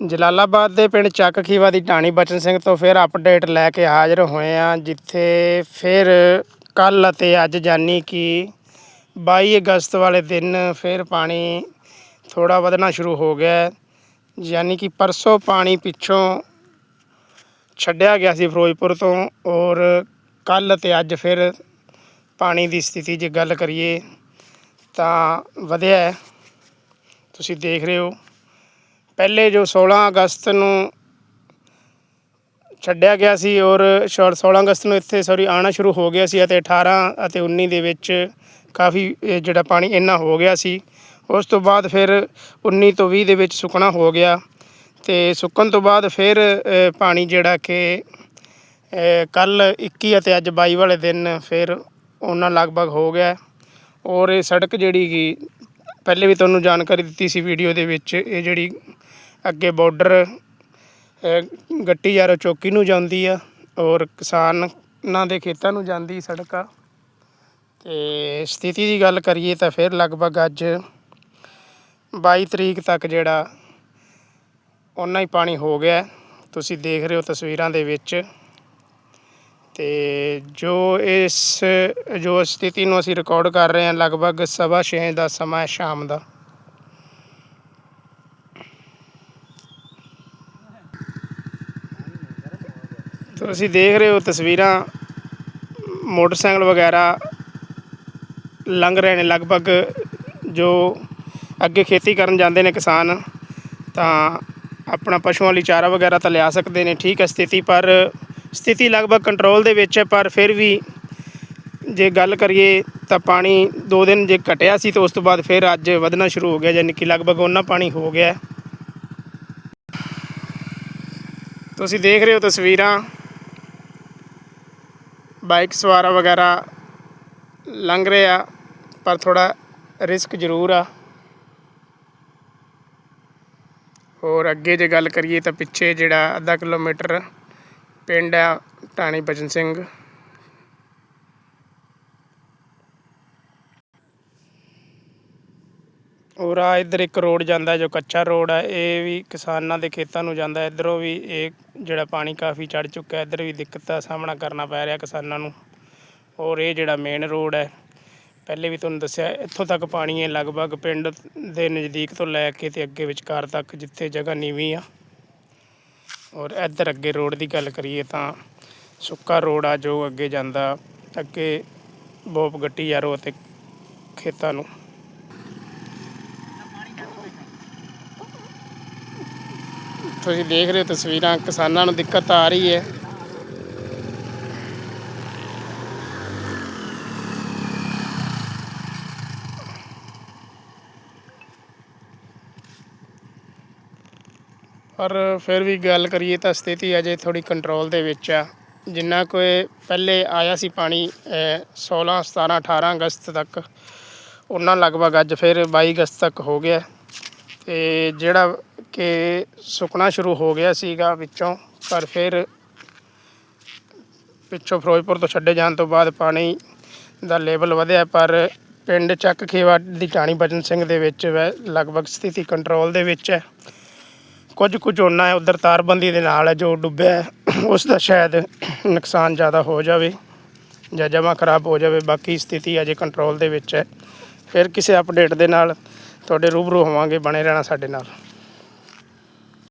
ਜਲਾਲਾਬਾਦ ਦੇ ਪਿੰਡ ਚੱਕ ਖੀਵਾ ਦੀ ਢਾਣੀ ਬਚਨ ਸਿੰਘ ਤੋਂ ਫਿਰ ਅਪਡੇਟ ਲੈ ਕੇ ਹਾਜ਼ਰ ਹੋਏ ਆ ਜਿੱਥੇ ਫਿਰ ਕੱਲ ਅਤੇ ਅੱਜ ਜਾਨੀ ਕਿ 22 ਅਗਸਤ ਵਾਲੇ ਦਿਨ ਫਿਰ ਪਾਣੀ ਥੋੜਾ ਵਧਣਾ ਸ਼ੁਰੂ ਹੋ ਗਿਆ ਯਾਨੀ ਕਿ ਪਰਸੋਂ ਪਾਣੀ ਪਿੱਛੋਂ ਛੱਡਿਆ ਗਿਆ ਸੀ ਫਿਰੋਜ਼ਪੁਰ ਤੋਂ ਔਰ ਕੱਲ ਅਤੇ ਅੱਜ ਫਿਰ ਪਾਣੀ ਦੀ ਸਥਿਤੀ ਜੇ ਗੱਲ ਕਰੀਏ ਤਾਂ ਵਧਿਆ ਤੁਸੀਂ ਦੇਖ ਰਹੇ ਹੋ। ਪਹਿਲੇ ਜੋ 16 ਅਗਸਤ ਨੂੰ ਛੱਡਿਆ ਗਿਆ ਸੀ ਔਰ ਸ਼ੌਰ 16 ਅਗਸਤ ਨੂੰ ਇੱਥੇ ਸੌਰੀ ਆਣਾ ਸ਼ੁਰੂ ਹੋ ਗਿਆ ਸੀ ਅਤੇ 18 ਅਤੇ 19 ਦੇ ਵਿੱਚ ਕਾਫੀ, ਇਹ ਜਿਹੜਾ ਪਾਣੀ ਇੰਨਾ ਹੋ ਗਿਆ ਸੀ। ਉਸ ਤੋਂ ਬਾਅਦ ਫਿਰ 19 ਤੋਂ 20 ਦੇ ਵਿੱਚ ਸੁੱਕਣਾ ਹੋ ਗਿਆ ਤੇ ਸੁੱਕਣ ਤੋਂ ਬਾਅਦ ਫਿਰ ਪਾਣੀ ਜਿਹੜਾ ਕਿ ਕੱਲ 21 ਅਤੇ ਅੱਜ 22 ਵਾਲੇ ਦਿਨ ਫਿਰ ਉਹਨਾਂ ਲਗਭਗ ਹੋ ਗਿਆ। ਔਰ ਇਹ ਸੜਕ ਜਿਹੜੀ ਕਿ ਪਹਿਲੇ ਵੀ ਤੁਹਾਨੂੰ ਜਾਣਕਾਰੀ ਦਿੱਤੀ ਸੀ ਵੀਡੀਓ ਦੇ ਵਿੱਚ, ਇਹ ਜਿਹੜੀ ਅੱਗੇ ਬਾਰਡਰ ਗੱਟੀ ਯਾਰੋ ਚੌਕੀ ਨੂੰ ਜਾਂਦੀ ਆ ਔਰ ਕਿਸਾਨਾਂ ਦੇ ਖੇਤਾਂ ਨੂੰ ਜਾਂਦੀ ਸੜਕ। ਆ ਤੇ ਸਥਿਤੀ ਦੀ ਗੱਲ ਕਰੀਏ ਤਾਂ ਫਿਰ ਲਗਭਗ ਅੱਜ 22 ਤਰੀਕ ਤੱਕ ਜਿਹੜਾ ਓਨਾ ਹੀ ਪਾਣੀ ਹੋ ਗਿਆ। ਤੁਸੀਂ ਦੇਖ ਰਹੇ ਹੋ ਤਸਵੀਰਾਂ ਦੇ ਵਿੱਚ। ਤੇ ਜੋ ਇਸ, ਜੋ ਸਥਿਤੀ ਨੂੰ ਅਸੀਂ ਰਿਕਾਰਡ ਕਰ ਰਹੇ ਹਾਂ ਲਗਭਗ ਸਵਾ ਛੇ ਦਾ ਸਮਾਂ ਹੈ ਸ਼ਾਮ ਦਾ। ਤੁਸੀਂ ਦੇਖ ਰਹੇ ਹੋ ਤਸਵੀਰਾਂ, ਮੋਟਰਸਾਈਕਲ ਵਗੈਰਾ ਲੰਘ ਰਹੇ ਨੇ ਲਗਭਗ ਜੋ ਅੱਗੇ ਖੇਤੀ ਕਰਨ ਜਾਂਦੇ ਨੇ ਕਿਸਾਨ, ਤਾਂ ਆਪਣਾ ਪਸ਼ੂਆਂ ਲਈ ਚਾਰਾ ਵਗੈਰਾ ਤਾਂ ਲਿਆ ਸਕਦੇ ਨੇ, ਠੀਕ ਹੈ ਸਥਿਤੀ, ਪਰ ਸਥਿਤੀ ਲਗਭਗ ਕੰਟਰੋਲ ਦੇ ਵਿੱਚ ਹੈ, ਪਰ ਫਿਰ ਵੀ ਜੇ ਗੱਲ ਕਰੀਏ ਤਾਂ ਪਾਣੀ 2 ਦਿਨ ਜੇ ਘਟਿਆ ਸੀ ਤਾਂ ਉਸ ਤੋਂ ਬਾਅਦ ਫਿਰ ਅੱਜ ਵਧਣਾ ਸ਼ੁਰੂ ਹੋ ਗਿਆ ਯਾਨੀ ਕਿ ਲਗਭਗ ਉਹਨਾਂ ਪਾਣੀ ਹੋ ਗਿਆ ਤੁਸੀਂ ਦੇਖ ਰਹੇ ਹੋ ਤਸਵੀਰਾਂ ਬਾਈਕ ਸਵਾਰਾ ਵਗੈਰਾ ਲੰਘ ਰਹੇ ਆ, ਪਰ ਥੋੜਾ ਰਿਸਕ ਜ਼ਰੂਰ ਆ। ਹੋਰ ਅੱਗੇ ਜੇ ਗੱਲ ਕਰੀਏ ਤਾਂ ਪਿੱਛੇ ਜਿਹੜਾ ਅੱਧਾ ਕਿਲੋਮੀਟਰ ਪਿੰਡ ਆ ਟਾਣੀ ਬਚਨ ਸਿੰਘ। ਔਰ ਆ ਇੱਧਰ ਇੱਕ ਰੋਡ ਜਾਂਦਾ ਜੋ ਕੱਚਾ ਰੋਡ ਹੈ ਇਹ ਵੀ ਕਿਸਾਨਾਂ ਦੇ ਖੇਤਾਂ ਨੂੰ ਜਾਂਦਾ, ਇੱਧਰੋਂ ਵੀ ਇਹ ਜਿਹੜਾ ਪਾਣੀ ਕਾਫੀ ਚੜ ਚੁੱਕਾ ਹੈ, ਇੱਧਰ ਵੀ ਦਿੱਕਤ ਦਾ ਸਾਹਮਣਾ ਕਰਨਾ ਪੈ ਰਿਹਾ ਕਿਸਾਨਾਂ ਨੂੰ। ਔਰ ਇਹ ਜਿਹੜਾ ਮੇਨ ਰੋਡ ਹੈ, ਪਹਿਲੇ ਵੀ ਤੁਹਾਨੂੰ ਦੱਸਿਆ, ਇੱਥੋਂ ਤੱਕ ਪਾਣੀ ਹੈ ਲਗਭਗ ਪਿੰਡ ਦੇ ਨਜ਼ਦੀਕ ਤੋਂ ਲੈ ਕੇ ਤੇ ਅੱਗੇ ਵਿਚਕਾਰ ਤੱਕ ਜਿੱਥੇ ਜਗ੍ਹਾ ਨੀਵੀਂ ਆ। ਔਰ ਇੱਧਰ ਅੱਗੇ ਰੋਡ ਦੀ ਗੱਲ ਕਰੀਏ ਤਾਂ ਸੁੱਕਾ ਰੋਡ ਆ, ਜੋ ਅੱਗੇ ਜਾਂਦਾ ਅੱਗੇ ਬੋਪ ਗੱਟੀ ਯਾਰੋ ਅਤੇ ਖੇਤਾਂ ਨੂੰ। ਤੁਸੀਂ ਦੇਖ ਰਹੇ ਹੋ ਤਸਵੀਰਾਂ ਕਿਸਾਨਾਂ ਨੂੰ ਦਿੱਕਤ ਆ ਰਹੀ ਹੈ। ਪਰ ਫਿਰ ਵੀ ਗੱਲ ਕਰੀਏ ਤਾਂ ਸਥਿਤੀ ਅਜੇ ਥੋੜੀ ਕੰਟਰੋਲ ਦੇ ਵਿੱਚ ਆ। ਜਿੰਨਾ ਕੋਈ ਪਹਿਲੇ ਆਇਆ ਸੀ ਪਾਣੀ ਅਹ, 16 17 18 ਅਗਸਤ ਤੱਕ ਉਹਨਾਂ ਲਗਭਗ ਅੱਜ ਫਿਰ 22 ਅਗਸਤ ਤੱਕ ਹੋ ਗਿਆ। ਤੇ ਜਿਹੜਾ ਕਿ ਸੁੱਕਣਾ ਸ਼ੁਰੂ ਹੋ ਗਿਆ ਸੀਗਾ ਵਿੱਚੋਂ, ਪਰ ਫਿਰ ਪਿੱਛੋਂ ਫਿਰੋਜ਼ਪੁਰ ਤੋਂ ਛੱਡੇ ਜਾਣ ਤੋਂ ਬਾਅਦ ਪਾਣੀ ਦਾ ਲੈਵਲ ਵਧਿਆ, ਪਰ ਪਿੰਡ ਚੱਕ ਖੇਵਾ ਦੀ ਟਾਣੀ ਬਚਨ ਸਿੰਘ ਦੇ ਵਿੱਚ ਵੈ, ਲਗਭਗ ਸਥਿਤੀ ਕੰਟਰੋਲ ਦੇ ਵਿੱਚ ਹੈ। ਕੁਝ ਕੁ ਝੋਨਾ ਹੈ, ਉਧਰ ਤਾਰਬੰਦੀ ਦੇ ਨਾਲ ਹੈ, ਜੋ ਡੁੱਬਿਆ ਉਸ ਦਾ ਸ਼ਾਇਦ ਨੁਕਸਾਨ ਜ਼ਿਆਦਾ ਹੋ ਜਾਵੇ ਜਾਂ ਜਮਾ ਖਰਾਬ ਹੋ ਜਾਵੇ, ਬਾਕੀ ਸਥਿਤੀ ਅਜੇ ਕੰਟਰੋਲ ਦੇ ਵਿੱਚ ਹੈ। ਫਿਰ ਕਿਸੇ ਅਪਡੇਟ ਦੇ ਨਾਲ ਤੁਹਾਡੇ ਰੂਬਰੂ ਹੋਵਾਂਗੇ, ਬਣੇ ਰਹਿਣਾ ਸਾਡੇ ਨਾਲ।